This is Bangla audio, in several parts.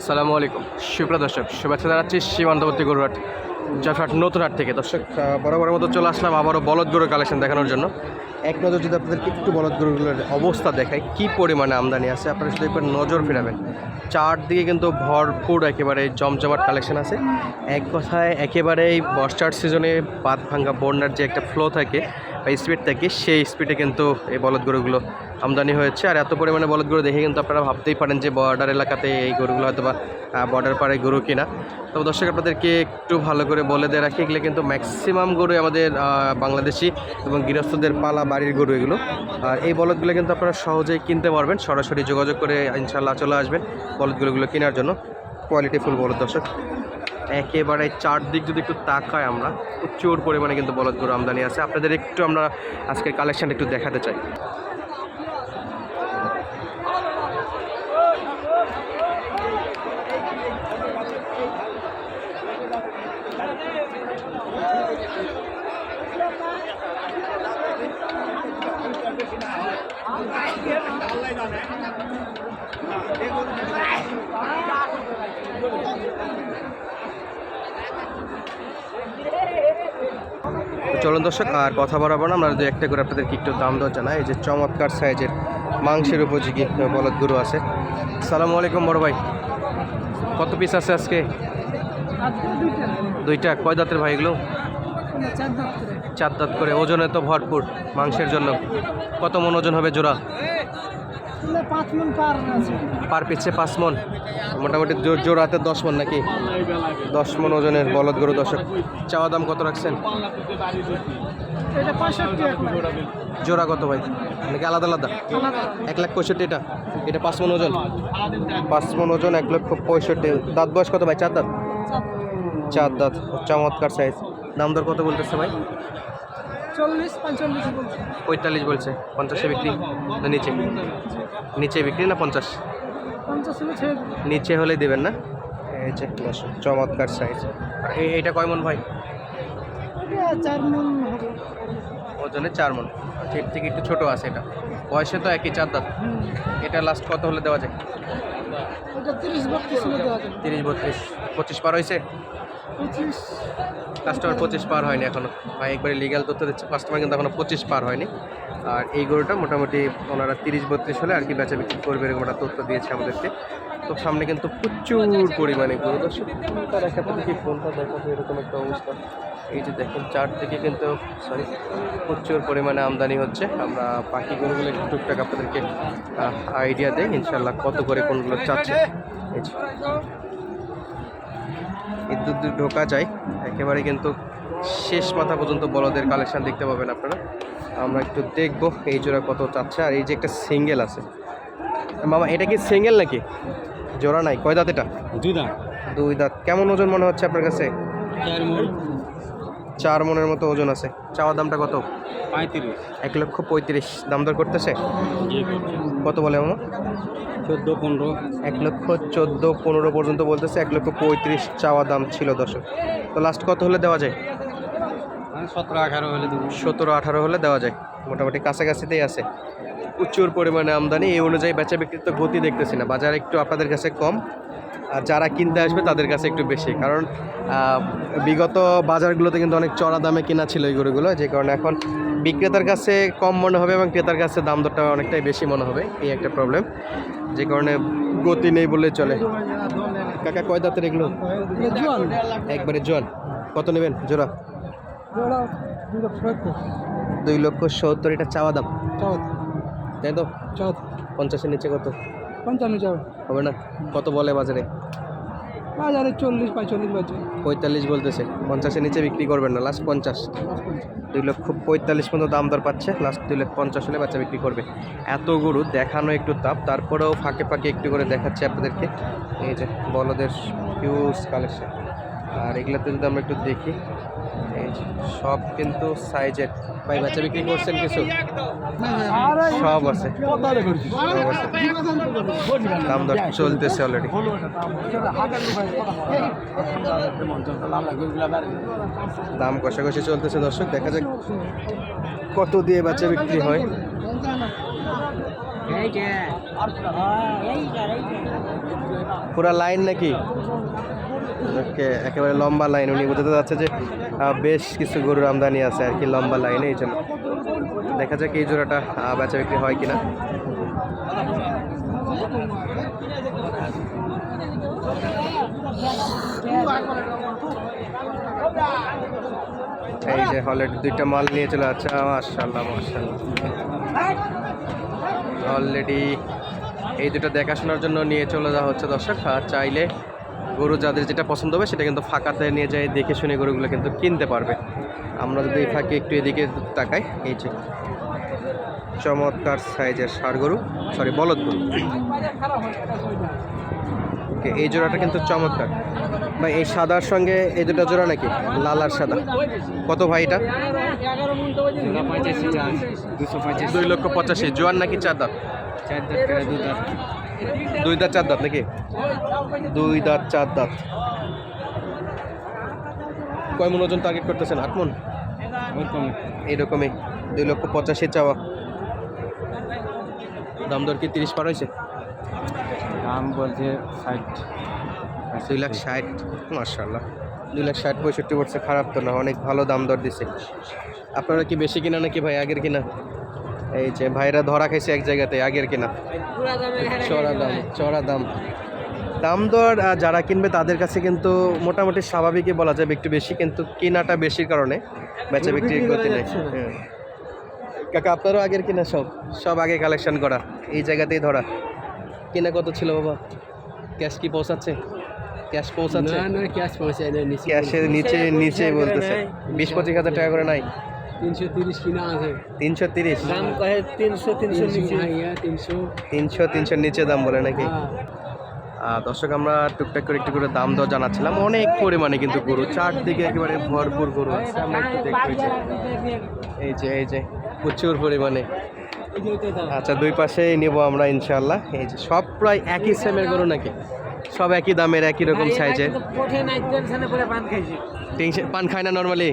আসসালামু আলাইকুম। সুপ্রিয় দর্শক, শুভেচ্ছা জানাচ্ছি সীমান্তবর্তী গরুহাট যশোর নতুন হাট থেকে। দর্শক বরাবরের মতো চলে আসলাম আবারও বলদ গরুর কালেকশন দেখানোর জন্য। এক নজর যদি আপনাদেরকে একটু বলদ গরুগুলোর অবস্থা দেখায় কী পরিমাণে আমদানি আছে, আপনারা শুধু একবার নজর ফেরাবেন। চারদিকে কিন্তু ভরপুর একেবারে জমজমাট কালেকশন আছে। এক কথায় একেবারেই বর্ষার সিজনে বাদ ভাঙ্গা বন্যার যে একটা ফ্লো থাকে বা স্পিড থাকে সেই স্পিডে কিন্তু এই বলদ গরুগুলো আমদানি হয়েছে। আর এত পরিমাণে বলদ গরু দেখে কিন্তু আপনারা ভাবতেই পারেন যে বর্ডার এলাকাতে এই গরুগুলো হয়তো বা বর্ডার পাড়ে গরু কিনা। তবে দর্শক, আপনাদেরকে একটু ভালো করে বলে দিয়ে রাখি, এগুলো কিন্তু ম্যাক্সিমাম গরু আমাদের বাংলাদেশি এবং গৃহস্থদের পালা বাড়ির গরু এগুলো। আর এই বলদগুলো কিন্তু আপনারা সহজেই কিনতে পারবেন। সরাসরি যোগাযোগ করে ইনশাল্লাহ চলে আসবেন বলদগুলোগুলো কেনার জন্য। কোয়ালিটি ফুল বলদ দর্শক। একেবারে চারদিক যদি একটু তাকায় আমরা, প্রচুর পরিমাণে কিন্তু বলদ গরু আমদানি আছে। আপনাদের একটু আমরা আজকের কালেকশন একটু দেখাতে চাই। তো চলুন দর্শক আর কথা বরাবর না। আমরা দু একটা করে আপনাদেরকে একটু দাম দর জানাই। এই যে চমৎকার সাইজের মাংসের উপযোগী বলদ গরু আছে। সালামু আলাইকুম বড় ভাই। কত পিস আছে আজকে? দুইটা। কয় দাঁতের ভাই এগুলো? চার দাঁত করে। ওজনে তো ভরপুর মাংসের জন্য। কত মন ওজন হবে জোড়া? পাঁচ মন পার পিচ্ছে পাঁচ মন। মোটামুটি জোর জোড়াতে দশ মন নাকি? দশ মন ওজনের বলদ গরু। দশক চাওয়া দাম কত রাখছেন? জোড়া কত ভাই? নাকি আলাদা আলাদা? এক লাখ পঁয়ষট্টি এটা? এটা পাঁচ মন ওজন? পাঁচ মন ওজন এক লক্ষ পঁয়ষট্টি। দাঁত বয়স কত ভাই? চার দাঁত? চার দাঁত। চমৎকার সাইজ দাম দর কত বলতেছে ভাই? চল্লিশ পঁয়তাল্লিশ বলছে। পঁয়তাল্লিশ বলছে। পঞ্চাশে বিক্রি নিচে? নিচে বিক্রি না পঞ্চাশ? নিচে হলে দেবেন না? এই যে দর্শক, চমৎকার সাইজ এইটা কয় মন ভাই? চার মন ওজনে চার মন। আচ্ছা এর থেকে একটু ছোটো আছে এটা। বয়সে তো একই চার দাঁত। এটা লাস্ট কত হলে দেওয়া যায়? তিরিশ বত্রিশ পঁচিশ পার হয়েছে? কাস্টমার পঁচিশ পার হয়নি এখনও। ভাই একবারে লিগ্যাল তথ্য দিচ্ছে। কাস্টমার কিন্তু এখনও পঁচিশ পার হয়নি। আর এই গরুটা মোটামুটি ওনারা তিরিশ বত্রিশ হলে আর কি বেচা বিক্রি করবে এরকম একটা তথ্য দিয়েছে আমাদেরকে। তো সামনে কিন্তু প্রচুর পরিমাণে গরু দর্শক কোনটা দেখাতে দেখি কোনটা দেখাতে এরকম একটা অবস্থা। এই যে দেখেন, চারদিকে কিন্তু সরি প্রচুর পরিমাণে আমদানি হচ্ছে। আমরা বাকি গরুগুলো একটু টুকটাক আপনাদেরকে আইডিয়া দেয় ইনশাল্লাহ কত করে কোনগুলো চাচ্ছে। বিদ্যুৎ ঢোকা যায়, একেবারে কিন্তু শেষ মাথা পর্যন্ত বলদের কালেকশান দেখতে পাবেন আপনারা। আমরা একটু দেখব এই জোড়া কত চাচ্ছে। আর এই যে একটা সিঙ্গেল আছে। মামা, এটা কি সিঙ্গেল নাকি? জোড়া নাই। কয় দাঁত এটা? দুই দাম দুই দাঁত। কেমন ওজন মনে হচ্ছে আপনার কাছে? চার মন। চার মনের মতো ওজন আছে। চাওয়া দামটা কত? পঁয়ত্রিশ। এক লক্ষ পঁয়ত্রিশ। দাম দর করতেছে? কত বলে মামা চোদ্দ পনেরো। এক লক্ষ চোদ্দ পনেরো পর্যন্ত বলতেছে। এক লক্ষ পঁয়ত্রিশ চাওয়া দাম ছিল দর্শক। তো লাস্ট কত হলে দেওয়া যায়? মানে সতেরো আঠারো হলে সতেরো আঠারো হলে দেওয়া যায়। মোটামুটি কাছাকাছিতেই আছে। প্রচুর পরিমাণে আমদানি। এই অনুযায়ী বেচা বিক্রির তো গতি দেখতেছি না। বাজার একটু আপনাদের কাছে কম। আর যারা কিনতে আসবে তাদের কাছে একটু বেশি। কারণ বিগত বাজারগুলোতে কিন্তু অনেক চড়া দামে কেনা ছিল এই গরুগুলো। যে কারণে এখন বিক্রেতার কাছে কম মনে হবে এবং ক্রেতার কাছে দাম দরটা অনেকটাই বেশি মনে হবে। এই একটা প্রবলেম যে কারণে গতি নেই বললে চলে। কাকা কয় দাঁতের এগুলো? একবারে জোয়ান। কত নেবেন? জোড়া? দুই লক্ষ সত্তর। এটা চাওয়া দাম? চৌদ তাই তো? চৌদ পঞ্চাশের নিচে কত? পঞ্চান্ন যাবে হবে না? কত বলে বাজারে? বাজারে চল্লিশ পঁয়তাল্লিশ বাজে পঁয়তাল্লিশ বলতেছে। পঞ্চাশের নিচে বিক্রি করবেন না লাস্ট পঞ্চাশ। দুই লক্ষ পঁয়তাল্লিশ পর্যন্ত দাম দর পাচ্ছে লাস্ট দুই লক্ষ পঞ্চাশ হলে বাচ্চা বিক্রি করবে। এত গরু দেখানো একটু তাপ তারপরেও ফাঁকে ফাঁকে একটু করে দেখাচ্ছে আপনাদেরকে। এই যে বলদের হিউজ কালেকশন আর এগুলোতে যদি আমরা একটু দেখি সব কিন্তু সাইজের। ভাই, বাচ্চা বিক্রি করছেন কিছু? সব আছে। দাম দর চলতেছে অলরেডি দাম কষাকষি চলতেছে দর্শক, দেখা যাক কত দিয়ে বাচ্চা বিক্রি হয়। পুরা লাইন নাকি? ওকে, একেবারে লম্বা লাইন। উনি বোঝাতে যাচ্ছে যে বেশ কিছু গরুর আমদানি আছে আর কি লম্বা লাইনে, এই জন্য। দেখা যাক এই জোড়াটা বেচা বিক্রি হয় কিনা। এই যে হলের দুইটা মাল নিয়ে চলে যাচ্ছে। মার্শাল্লাহ মার্শাল্লাহ অলরেডি এই দুটো দেখাশোনার জন্য নিয়ে চলে যাওয়া হচ্ছে দর্শক। আর চাইলে গরু যাদের যেটা পছন্দ হবে সেটা কিন্তু ফাঁকাতে নিয়ে যায় দেখে শুনে গরুগুলো কিন্তু কিনতে পারবে। আমরা যদি এই ফাঁকে একটু এদিকে তাকাই এই যে চমৎকার সাইজের ষাড় গরু সরি বলদ গরু। এই জোড়াটা কিন্তু চমৎকার। ভাই, এই সাদার সঙ্গে এই দুটো জোড়া নাকি? লাল আর সাদা। কত ভাই এটা? দুই লক্ষ পঁচাশি। জোয়ার নাকি চার দাঁত? দুই দাঁত, চার দাঁত নাকি? দুই দাঁত, চার দাঁত। কয় মন ওজন টার্গেট করতেছেন? আট মন? ওরকম এইরকমই দুই লক্ষ পঁচাশি চাওয়া। দাম দর কি তিরিশ পার হয়েছে? দাম বলছে ষাট। দুই লাখ ষাট মার্শাল্লাহ দুই লাখ ষাট পঁয়ষট্টি পড়ছে খারাপ তো না অনেক ভালো দাম দর দিছে আপনারা কি বেশি কিনা নাকি ভাই আগের কিনা? এই যে ভাইরা ধরা খাইছে এক জায়গাতে আগের কিনা? চড়া দাম চড়া দাম। দাম দর যারা কিনবে তাদের কাছে কিন্তু মোটামুটি স্বাভাবিকই বলা যাবে একটু বেশি কিন্তু কেনাটা বেশির কারণে বেচা বিক্রির গতি নেই। হ্যাঁ। কাকা আপনারও আগের কিনা সব? সব আগে কালেকশন করা এই জায়গাতেই ধরা। কিনা কত ছিল বাবা? ক্যাশ কি পৌঁছাচ্ছে? ক্যাশ পৌঁছাচ্ছে? না ক্যাশ পৌঁছায় না নিচে ক্যাশের নিচে নিচে বলতেছে। বিশ পঁচিশ হাজার টাকা করে নাই। তিনশো তিরিশ কিনা আছে। তিনশো তিরিশ? দাম কহে তিনশো তিনশো নিচে। তিনশো। তিনশো তিনশোর নিচে দাম বলে নাকি? হ্যাঁ। দর্শক আমরা টুকটাক করে একটু করে দাম দর জানাচ্ছিলাম। অনেক পরিমাণে কিন্তু গরু চারদিকে একেবারে ভরপুর গরু আছে। আমরা একটু যে এই যে এই যে প্রচুর পরিমাণে। আচ্ছা দুই পাশেই নেব আমরা ইনশাল্লাহ এই যে সব প্রায় একই সেমের গরু নাকি? সব একই দামের একই রকম টেনশনে পরে পান খায় না নর্মালি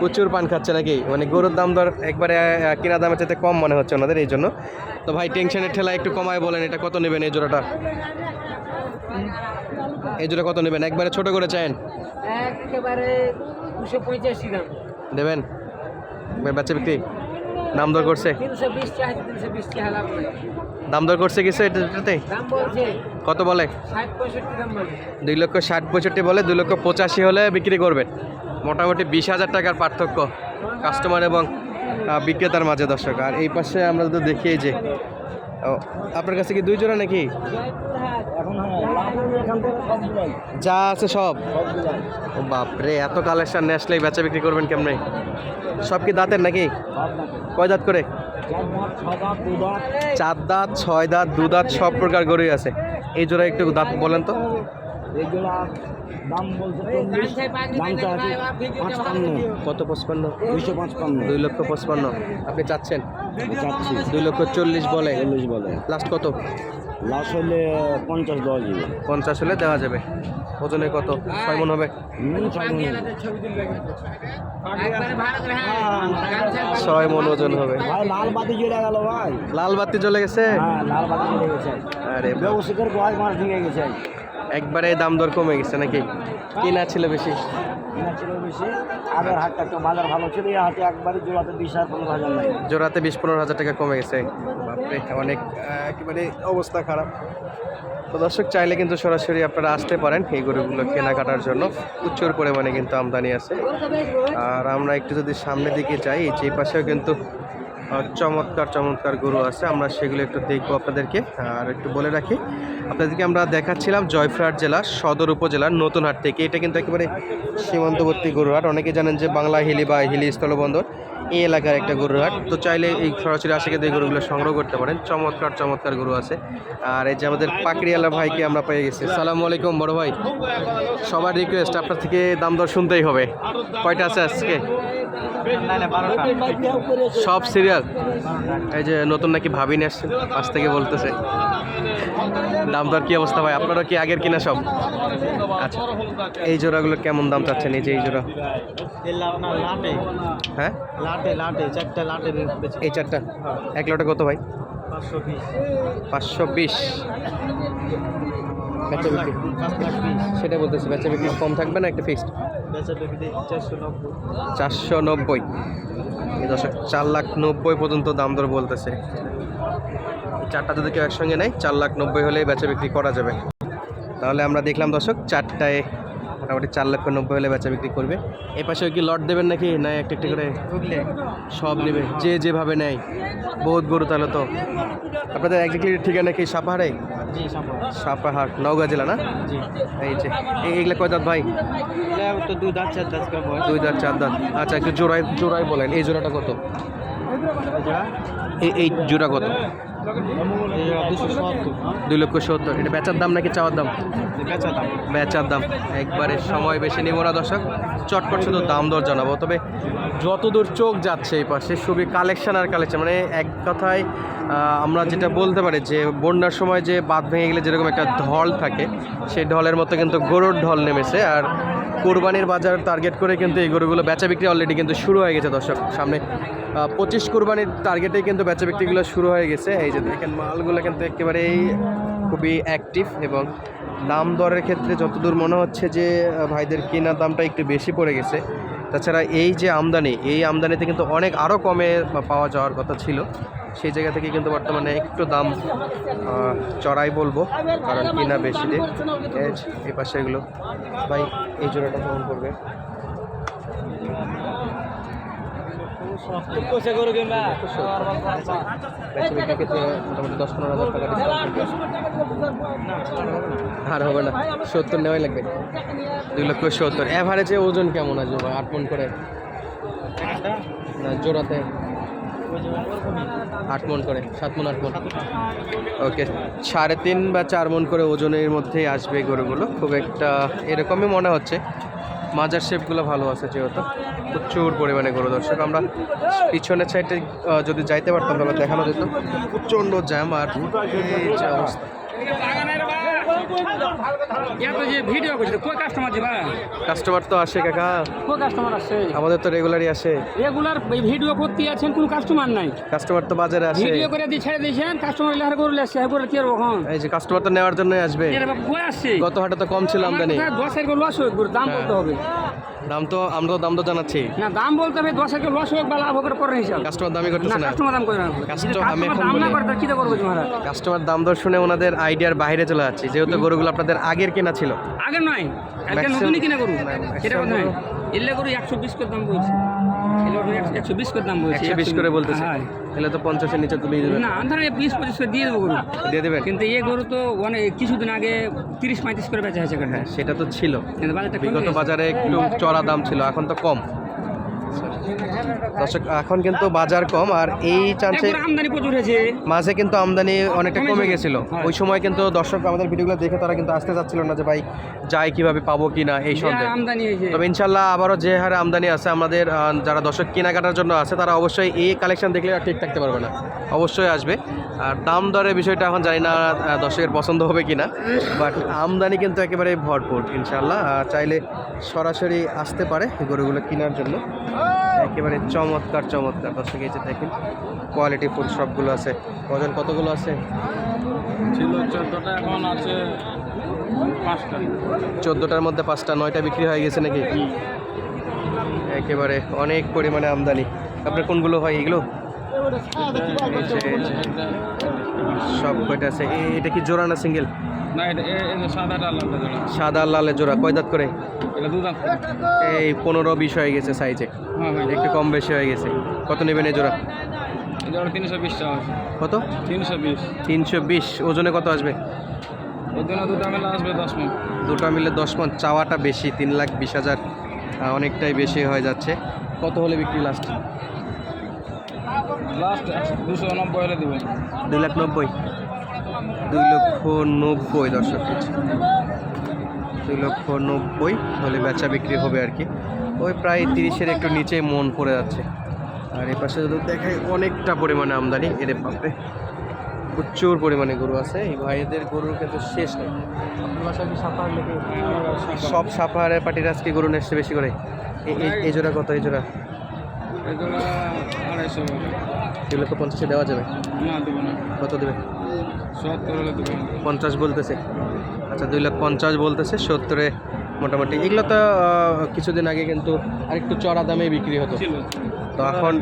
প্রচুর পান খাচ্ছে নাকি? মানে গরুর দাম দর একবারে কিনা দামের চাইতে কম মনে হচ্ছে ওনাদের এই জন্য। তো ভাই টেনশনের ঠেলা একটু কমায় বলেন এটা কত নেবেন এই জোড়াটা? এই জোড়া কত নেবেন? একবারে ছোট করে চাইন। একেবারে দুশো পঁচাশি দাম দেবেন? বাচ্চা বিক্রি? দাম দর করছে? তিনশো বিশ চাই তিনশো বিশ টাকা লাভ নাই। দাম দর করছে কিছু এটাতে কত বলে? দুই লক্ষ ষাট পঁয়ষট্টি বলে দুই লক্ষ পঁচাশি হলে বিক্রি করবেন। মোটামুটি বিশ হাজার টাকার পার্থক্য কাস্টমার এবং বিক্রেতার মাঝে দর্শক। আর এই পাশে আমরা যদি দেখি যে ও, আপনার কাছে কি দুই জোড়া নাকি? যা আছে সব? বাপরে এত কালেকশন নিয়ে আসলেই বেচা বিক্রি করবেন কেমনে? সব কি দাঁতের নাকি? কয় দাঁত করে? চার দাঁত ছয় দাঁত দু দাঁত সব প্রকার গরুই আছে। এই জোড়া একটু দাঁত বলেন তো। দাম বলছে ভিডিও। কত পঁচপান্ন? দুইশো পাঁচপান্ন। দুই লক্ষ পঁচপান্ন। আপনি চাচ্ছেন? চাচ্ছি। দুই লক্ষ চল্লিশ বলে। চল্লিশ বলে। লাস্ট কত? লাস্ট হলে পঞ্চাশ দেওয়া যাবে। পঞ্চাশ হলে দেওয়া যাবে। ওজনে কত? ছয় মন হবে। হ্যাঁ, পাগড়ি- ছয় মন ওজন হবে। ভাই লাল বাতি জ্বলে গেল ভাই। লাল বাতি জ্বলে গেছে? হ্যাঁ লাল বাতি জ্বলে গেছে। আরে মাছ ভেঙে গেছে। একবারে দাম দর কমে গেছে নাকি? কিনা ছিল বেশি? কিনা ছিল বেশি। আগের হাটটা একটু বাজার ভালো ছিল এই হাটে একবারে জোড়াতে বিশ হাজার পনেরো হাজার নাই জোড়াতে বিশ পনেরো হাজার টাকা কমে গেছে। বাপরে অনেক একেবারে অবস্থা খারাপ। তো দর্শক চাইলে কিন্তু সরাসরি আপনারা আসতে পারেন এই গরুগুলো কেনাকাটার জন্য। প্রচুর পরিমাণে কিন্তু আমদানি আছে। আর আমরা একটু যদি সামনের দিকে যাই যে পাশেও কিন্তু চমৎকার চমৎকার গরু আছে। আমরা সেগুলো একটু দেখব আপনাদেরকে। আর একটু বলে রাখি, আপনাদেরকে আমরা দেখাচ্ছিলাম জয়ফ্রহাট জেলার সদর উপজেলার নতুন হাট থেকে। এটা কিন্তু একেবারে সীমান্তবর্তী গরুর হাট অনেকে জানেন যে বাংলা হিলি বা হিলি স্থলবন্দর, এই এলাকার একটা গরুর হাট তো চাইলে এই সরাসরি কিন্তু এই গরুগুলো সংগ্রহ করতে পারেন, চমৎকার চমৎকার গরু আছে। আর এই যে আমাদের পাকড়িয়ালা ভাইকে আমরা পেয়ে গেছি। সালাম আলাইকুম, বড় ভাই। সবার রিকোয়েস্ট আপনার থেকে দাম দর শুনতেই হবে। কয়টা আছে আজকে? সব সিরিয়াল? এই যে নতুন নাকি ভাবি নিয়ে আসছেন পাশ থেকে বলতেছে। দাম দর কি অবস্থা ভাই? আপনারা কি আগের কিনা সব? আচ্ছা এই জোড়াগুলো কেমন দাম চাচ্ছেন? এই যে এই জোড়া। হ্যাঁ? লাটে লাটে চারটা লাটে এই চারটা? এক লটে কত ভাই? পাঁচশো বিশ। পাঁচশো বিশ। বেচা বিক্রি। সেটা বলতেছি বেচা বিক্রি কম থাকবে না একটা ফিক্সড চারশো নব্বই। দর্শক, চার লাখ নব্বই পর্যন্ত দাম দর বলতেছে। চারটা যদি কেউ একসঙ্গে নেয়, চার লাখ নব্বই হলেই বেচা বিক্রি করা যাবে। তাহলে আমরা দেখলাম দর্শক, চারটায় মোটামুটি চার লক্ষ নব্বই হলে বেচা বিক্রি করবে। এই পাশে কি লট দেবেন নাকি? না একটা একটা করে? সব নেবে। যে যেভাবে নেয়। বহুত গরু তাহলে তো। আপনাদের একজাক্টলি ঠিকানা কি? সাপাহারে সাপাহাট নওগাঁ জেলা না? এই যে এই- এইগুলা কয় দাঁত ভাই? দুই দাঁত চার দাঁত দুই দাঁত চার দাঁত। আচ্ছা একটু জোড়ায় জোড়ায় বলেন। এই জোড়াটা কত? এই এই জোড়া কত? দুই লক্ষ সত্তর। এটা বেচার দাম নাকি চাওয়ার দাম? বেচার দাম। একবারে সময় বেশি নেব না দর্শক। চটপট শুধু দাম দর জানাব। তবে যতদূর চোখ যাচ্ছে এই পাশে খুবই কালেকশন আর কালেকশন। মানে এক কথায় আমরা যেটা বলতে পারি যে বন্যার সময় যে বাঁধ ভেঙে গেলে যেরকম একটা ঢল থাকে সেই ঢলের মতো কিন্তু গরুর ঢল নেমেছে। আর কোরবানির বাজার টার্গেট করে কিন্তু এই গরুগুলো বেচা বিক্রি অলরেডি কিন্তু শুরু হয়ে গেছে, দর্শক। সামনে পঁচিশ কোরবানির টার্গেটে কিন্তু বেচা বিক্রিগুলো শুরু হয়ে গেছে। এই যে দেখেন, মালগুলো কিন্তু একেবারেই খুবই অ্যাক্টিভ এবং দাম দরের ক্ষেত্রে যতদূর মনে হচ্ছে যে ভাইদের কেনার দামটা একটু বেশি পড়ে গেছে। তাছাড়া এই যে আমদানি, এই আমদানিতে কিন্তু অনেক আরও কমে পাওয়া যাওয়ার কথা ছিল। সেই জায়গা থেকে কিন্তু বর্তমানে একটু দাম চড়াই বলব, কারণ কিনা বেশি দিয়ে এই পাশে এগুলো। ভাই, এই জোড়াটা কেমন করবে মোটামুটি দশ পনেরো হাজার টাকা আর হবে না, সত্তর নেওয়াই লাগবে। দুই লক্ষ সত্তর। অ্যাভারেজে ওজন কেমন আছে আট মন করে। না, জোড়াতে। আট মন করে, সাত মন, আট মন। ওকে সাড়ে তিন বা চার মন করে ওজনের মধ্যেই আসবে গরুগুলো। খুব একটা এরকমই মনে হচ্ছে। মাজার শেপগুলো ভালো আছে যেহেতু। প্রচুর পরিমাণে গরু দর্শক। আমরা পিছনের সাইডে যদি যাইতে পারতাম তাহলে দেখানো যেত। প্রচণ্ড জ্যাম আর অবস্থা। ভিডিও করছে কই কাস্টমার কাস্টমার তো আসে কাকা। কো কাস্টমার আসে। আমাদের তো রেগুলারই আসে। রেগুলার ভিডিও করতে আছেন কোন কাস্টমার নাই। কাস্টমার তো বাজারে আসে। ভিডিও করে দিয়ে ছেড়ে দিয়েছেন কাস্টমার লেহার করে আসে হ্যাঁ করে কি আর কখন এই যে কাস্টমার তো নেওয়ার জন্য আসবে। কই আসছে গত হাটে তো কম ছিল আমদানি দশ এর লস হোক দাম কত বলতে হবে? দাম তো আমরা তো দাম তো জানাচ্ছি। না দাম বলতে হবে দশ হাজার লস হোক বা লাভ হোক করে হিসাব। কাস্টমার দামই করতেছে না কাস্টমার দাম করে না। আমি দাম না করে কি করব তোমারা কাস্টমার দাম দর শুনে ওনাদের আইডিয়ার বাইরে চলে যাচ্ছে। যেহেতু গরুগুলো আপনাদের আগের কেনা ছিল। আগের নয় কালকে নতুনই কিনে গরু। সেটা কথা নয় এলে গরু একশো বিশ করে দাম বলছি। একশো বিশ করে দাম বলছি। একশো বিশ করে বলতেছে। হ্যাঁ। তাহলে তো পঞ্চাশের নিচে না ধরো বিশ পঁচিশ করে দিয়ে দেবো গরু। দিয়ে দেবে। কিন্তু এই গরু তো অনেক কিছুদিন আগে তিরিশ পঁয়ত্রিশ করে বেচা হয়েছে হ্যাঁ সেটা তো ছিল। বিগত বাজারে একটু চড়া দাম ছিল এখন তো কম। দর্শক এখন কিন্তু বাজার কম আর এই চান্সে আমদানি প্রচুর হয়েছে। মাঝে কিন্তু আমদানি অনেকটা কমে। গেছিল। হ্যাঁ। ওই সময় কিন্তু দর্শক আমাদের ভিডিওগুলো দেখে তারা কিন্তু আসতে চাচ্ছিল না যে ভাই যাই কীভাবে পাবো কিনা এই যে সন্দেহ। তবে ইনশাল্লাহ আবারও যে হারে আমদানি আছে আমাদের যারা দর্শক কেনাকাটার জন্য আছে তারা অবশ্যই এই কালেকশন দেখলে আর ঠিক থাকতে পারবে না। অবশ্যই আসবে। আর দাম দরের বিষয়টা এখন জানি না দর্শকের পছন্দ হবে কিনা। বাট আমদানি কিন্তু একেবারে ভরপুর ইনশাল্লাহ। চাইলে সরাসরি আসতে পারে গরুগুলো কেনার জন্য। একেবারে চমৎকার চমৎকার। দর্শক এই যে দেখেন কোয়ালিটি ফুল সবগুলো আছে। ওজন কতগুলো আছে? ছিল চোদ্দটা এখন আছে পাঁচটা। চোদ্দোটার মধ্যে পাঁচটা নয়টা বিক্রি হয়ে গেছে নাকি? একেবারে অনেক পরিমাণে আমদানি। আপনার কোনগুলো হয় এগুলো? সব কয়টা আছে? এটা কি জোড়া না সিঙ্গেল? সাদা লালে জোড়া। কয় দাঁত করে? এই পনেরো বিশ হয়ে গেছে সাইজে একটু কম বেশি হয়ে গেছে। কত নেবেন এই জোড়া? জোড়া তিনশো বিশ টাকা কত? তিনশো বিশ। তিনশো বিশ। ওজনে কত আসবে? ওর দুটো মেলা আসবে দশ মিনিট দুটো মিলে দশ মন। চাওয়াটা বেশি তিন লাখ বিশ হাজার। অনেকটাই বেশি হয়ে যাচ্ছে। কত হলে বিক্রি লাস্ট লাস্ট দুশো নব্বই হলে দেবেন। দুই লাখ নব্বই। দুই লক্ষ নব্বই দর্শক। দুই লক্ষ নব্বই হলে বেচা বিক্রি হবে আর কি। ওই প্রায় তিরিশের একটু নিচে মন পড়ে যাচ্ছে। আর এ পাশে যদি দেখায় অনেকটা পরিমাণে আমদানি এর বাপরে। প্রচুর পরিমাণে গরু আছে এই ভাইদের গরুর কিন্তু শেষ নেই। সব সাপাহারের পার্টির আজকে গরু নিয়ে এসছে বেশি করে। এই- জোড়া কত এই জোড়া? এগুলো দুই পঞ্চাশে দেওয়া যাবে? কত দেবো? পঞ্চাশ বলতেছে। আচ্ছা দুই লাখ পঞ্চাশ বলতেছে সত্তরে মোটামুটি। এগুলো তো কিছুদিন আগে কিন্তু আরেকটু চড়া দামে বিক্রি হতো। তো এখন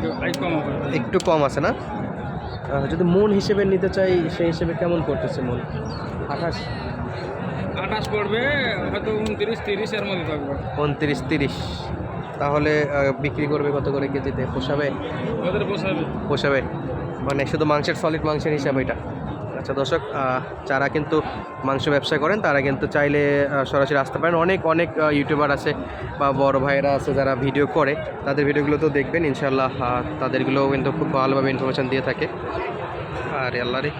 একটু কম আছে না? যদি মন হিসেবে নিতে চাই সেই হিসেবে কেমন করতেছে মন? আঠাশ। আঠাশ পড়বে হয়তো উনত্রিশ তিরিশ এর মধ্যে থাকবে। উনত্রিশ তিরিশ। তাহলে বিক্রি করবে কত করে কেজিতে? পোষাবে? পোষাবে। পোষাবে। মানে শুধু মাংসের সলিড মাংসের হিসাবে এটা। আচ্ছা দর্শক যারা কিন্তু মাংস ব্যবসা করেন, তারা কিন্তু চাইলে সরাসরি আসতে পারেন। অনেক অনেক ইউটিউবার আছে বা বড় ভাইয়েরা আছে যারা ভিডিও করে। তাদের ভিডিওগুলো তো দেখবেন ইনশাল্লাহ তাদেরগুলোও কিন্তু খুব ভালোভাবে ইনফরমেশান দিয়ে থাকে। আর আল্লাহ রে।